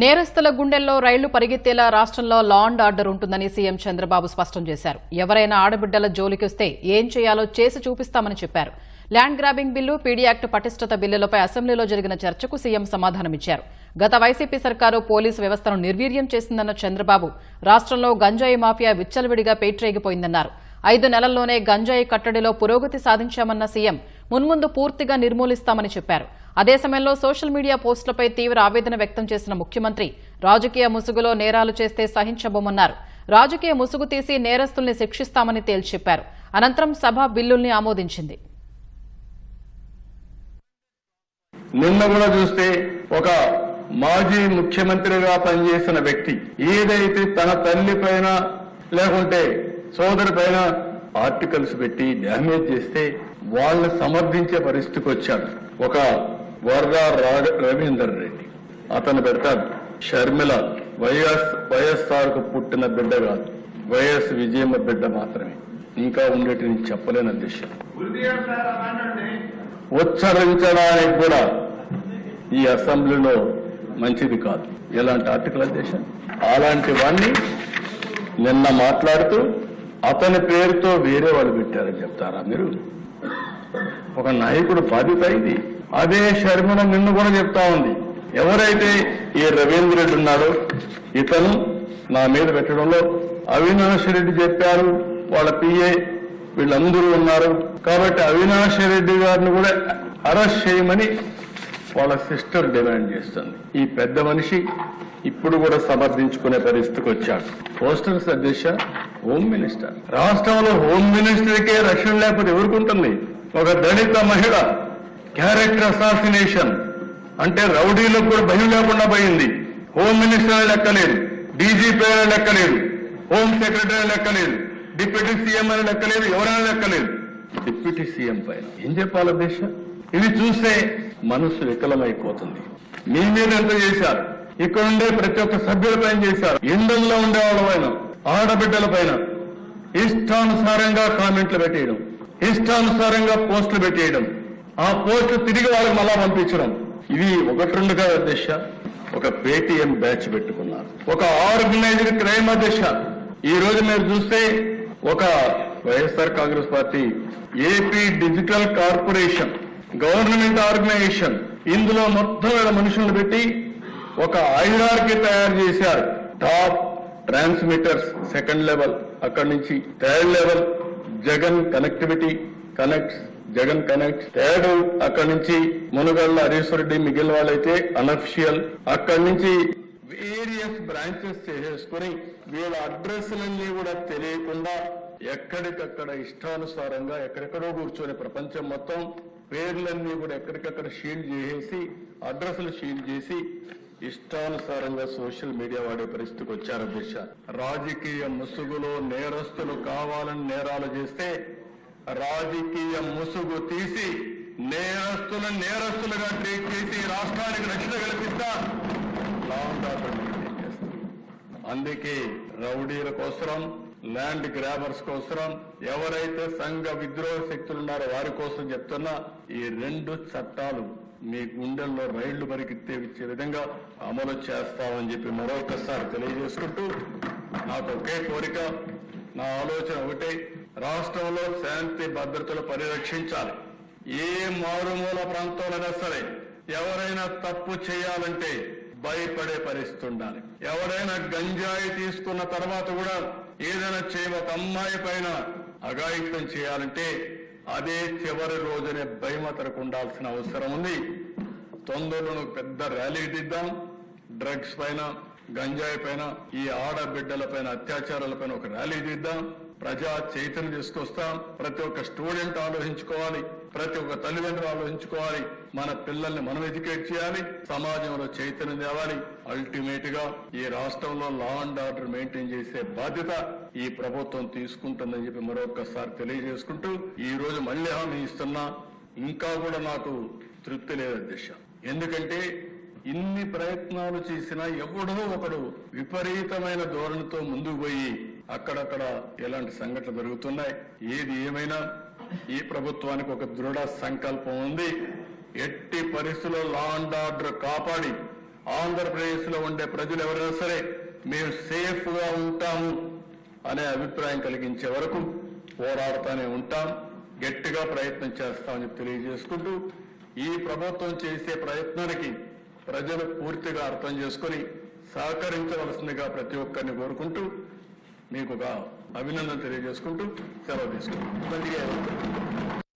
నేరస్తుల గుండెల్లో రైళ్ళు పరిగెత్తేలా రాష్ట్రంలో లా అండ్ ఆర్డర్ ఉంటుందని సీఎం చంద్రబాబు స్పష్టం చేశారు. ఎవరైనా ఆడబిడ్డల జోలికొస్తే ఏం చేయాలో చేసి చూపిస్తామని చెప్పారు. Land grabbing bill PD act పటిష్టత బిల్లులపై అసెంబ్లీలో జరిగిన చర్చకు సీఎం సమాధానమిచ్చారు గత వైసీపీ సర్కారు పోలీసు వ్యవస్థను నిర్వీర్యం చేసిందన్న చంద్రబాబు రాష్ట్రంలో గంజాయి మాఫియా విచ్చలవిడిగా పేట్రేగిపోయిందన్నారు. ఐదు నెలల్లోనే గంజాయి కట్టడిలో పురోగతి సాధించామన్న సీఎం మున్ముందు పూర్తిగా నిర్మూలిస్తామని చెప్పారు. అదే సమయంలో సోషల్ మీడియా పోస్టులపై తీవ్ర ఆవేదన వ్యక్తం చేసిన ముఖ్యమంత్రి రాజకీయ ముసుగులో నేరాలు చేస్తే సహించబోమన్నారు. రాజకీయ ముసుగు తీసి నేరస్తుల్ని శిక్షిస్తామని తేల్చి చెప్పారు అనంతరం సభ బిల్లుల్ని ఆమోదించింది. నిన్న కూడా చూస్తే ఒక మాజీ ముఖ్యమంత్రిగా పనిచేసిన వ్యక్తి ఏదైతే తన తల్లి పైన లేకుంటే సోదరి పైన ఆర్టికల్స్ పెట్టి డ్యామేజ్ చేస్తే వాళ్ళని సమర్థించే పరిస్థితికి వచ్చాడు. ఒక వరదా రా- రవీందర్ రెడ్డి. అతను పెడతాడు షర్మిల వైఎస్ వైఎస్ఆర్కు పుట్టిన బిడ్డ కాదు. వైఎస్ విజయమ్మ బిడ్డ మాత్రమే. ఇంకా ఉండేటి నేను చెప్పలేని దిశ ఉచ్చరించడానికి కూడా ఈ అసెంబ్లీలో మంచిది కాదు. ఎలాంటి ఆర్టికల్ అధ్యక్ష వాణ్ణి నిన్న మాట్లాడుతూ అతని పేరుతో వేరే వాళ్ళు పెట్టారని చెప్తారా మీరు? ఒక నాయకుడు బాధ్యత ఇది. అదే షర్మిల నిన్ను కూడా చెప్తా ఉంది. ఎవరైతే ఈ రవీంద్ర రెడ్డి ఉన్నాడో ఇతను నా మీద పెట్టడంలో అవినాష్ రెడ్డి చెప్పారు. వాళ్ళ పిఏ వీళ్ళందరూ ఉన్నారు. కాబట్టి అవినాష్ రెడ్డి గారిని కూడా అరెస్ట్ చేయమని వాళ్ళ సిస్టర్ డిమాండ్ చేస్తుంది. ఈ పెద్ద మనిషి ఇప్పుడు కూడా సమర్థించుకునే పరిస్థితికి వచ్చాడు. పోస్టర్ అధ్యక్ష హోమ్ మినిస్టర్. రాష్ట్రంలో హోమ్ మినిస్టర్కే రక్షణ లేకపోతే ఎవరికి ఉంటుంది? ఒక దళిత మహిళ క్యారెక్టర్ అసాసినేషన్. అంటే రౌడీలకు కూడా భయం లేకుండా పోయింది. హోమ్ మినిస్టర్ లెక్కలేదు డీజీపీ అని లెక్కలేదు హోమ్ సెక్రటరీ లెక్కలేదు డిప్యూటీ సీఎం అని లెక్కలేదు ఎవరైనా లెక్కలేదు డిప్యూటీ సీఎం పైన ఏం చెప్పాలి అధ్యక్ష? ఇది చూస్తే మనసు వికలమైపోతుంది. మీ మీద ఎంత చేశారు? ఇక్కడ ఉండే ప్రతి ఒక్క సభ్యులపైన చేశారు. ఇంధంలో ఉండే వాళ్ళ పైన ఆడబిడ్డల పైన ఇష్టానుసారంగా కామెంట్లు పెట్టేయడం. ఇష్టానుసారంగా పోస్టులు పెట్టేయడం ఆ పోస్టు తిరిగి వాళ్ళకి మళ్ళా పంపించడం. ఇది ఒకటి రెండు కాదు ఒక పేటిఎం బ్యాచ్ పెట్టుకున్నారు. ఒక ఆర్గనైజ్డ్ క్రైమ్ దిశ. ఈ రోజు మీరు చూస్తే ఒక YSR Congress party AP digital corporation government organisation ఇందులో మొత్తం వేల మనుషులను పెట్టి ఒక ఐఆర్కి తయారు చేశారు. టాప్ ట్రాన్స్మిటర్స్ సెకండ్ లెవెల్ అక్కడి నుంచి third level. Jagan connectivity connect Jagan connect. Third అక్కడి నుంచి మునుగళ్ళ హరీశ్వరెడ్డి మిగిలిన వాళ్ళైతే అనఫిషియల్. అక్కడి నుంచి వేరియస్ బ్రాంచెస్ చేసేసుకుని వీళ్ళ అడ్రస్లన్నీ కూడా తెలియకుండా ఎక్కడికక్కడ ఇష్టానుసారంగా ఎక్కడెక్కడో కూర్చొని ప్రపంచం మొత్తం పేర్లన్నీ కూడా ఎక్కడికక్కడ షీల్డ్ చేసేసి అడ్రస్లు షీల్డ్ చేసి ఇష్టానుసారంగా సోషల్ మీడియా వాడే పరిస్థితికి వచ్చారు అధ్యక్ష. రాజకీయ ముసుగులో నేరస్తులు కావాలని నేరాలు చేస్తే రాజకీయ ముసుగు తీసి నేరస్తులను నేరస్తులుగా ట్రీట్ చేసి రాష్ట్రానికి రక్షణ కల్పిస్తా అందుకే రౌడీల కోసం ల్యాండ్ గ్రాబర్స్ కోసం ఎవరైతే సంఘ విద్రోహ శక్తులు ఉన్నారో వారి కోసం చెప్తున్నా ఈ రెండు చట్టాలు మీ గుండెల్లో రైళ్ళు పరిగెత్తే ఇచ్చే విధంగా అమలు చేస్తామని చెప్పి మరొకసారి తెలియజేసుకుంటూ నాకు ఒకే కోరిక నా ఆలోచన ఒకటే రాష్ట్రంలో శాంతి భద్రతలు పరిరక్షించాలి. ఏ మారుమూల ప్రాంతంలోనైనా సరే ఎవరైనా తప్పు చేయాలంటే భయపడే పరిస్థితి ఉండాలి. ఎవరైనా గంజాయి తీసుకున్న తర్వాత కూడా ఏదైనా చేయ ఒక అమ్మాయి పైన అఘాయిత్యం చేయాలంటే అదే చివరి రోజునే భయమతరకు ఉండాల్సిన అవసరం ఉంది. తొందరలో పెద్ద ర్యాలీ దిద్దాం. డ్రగ్స్ పైన గంజాయి పైన ఈ ఆడబిడ్డల పైన అత్యాచారాల పైన ఒక ర్యాలీ దిద్దాం. ప్రజా చైతన్యం తీసుకొస్తాం. ప్రతి ఒక్క స్టూడెంట్ ఆలోచించుకోవాలి. ప్రతి ఒక్క తల్లిదండ్రులు ఆలోచించుకోవాలి. మన పిల్లల్ని మనం ఎడ్యుకేట్ చేయాలి. సమాజంలో చైతన్యం తేవాలి. అల్టిమేట్గా ఈ రాష్ట్రంలో లా అండ్ ఆర్డర్ మెయింటైన్ చేసే బాధ్యత ఈ ప్రభుత్వం తీసుకుంటుందని చెప్పి మరొకసారి తెలియజేసుకుంటూ ఈ రోజు మళ్ళీ హామీ ఇస్తున్నా. ఇంకా కూడా నాకు తృప్తి లేదు అధ్యక్ష ఎందుకంటే ఇన్ని ప్రయత్నాలు చేసినా ఎవడో ఒకడు విపరీతమైన ధోరణితో ముందుకు పోయి అక్కడక్కడ ఎలాంటి సంఘటనలు జరుగుతున్నాయి. ఏది ఏమైనా ఈ ప్రభుత్వానికి ఒక దృఢ సంకల్పం ఉంది. ఎట్టి పరిస్థితుల్లో లా అండ్ ఆర్డర్ కాపాడి ఆంధ్రప్రదేశ్లో ఉండే ప్రజలు ఎవరైనా సరే మేము సేఫ్గా ఉంటాము అనే అభిప్రాయం కలిగించే వరకు పోరాడుతూనే ఉంటాం. గట్టిగా ప్రయత్నం చేస్తామని తెలియజేసుకుంటూ ఈ ప్రభుత్వం చేసే ప్రయత్నానికి ప్రజలు పూర్తిగా అర్థం చేసుకుని సహకరించవలసిందిగా ప్రతి ఒక్కరిని కోరుకుంటూ మీకు అభినందన తెలియజేసుకుంటూ సెలవు తీసుకుంటాం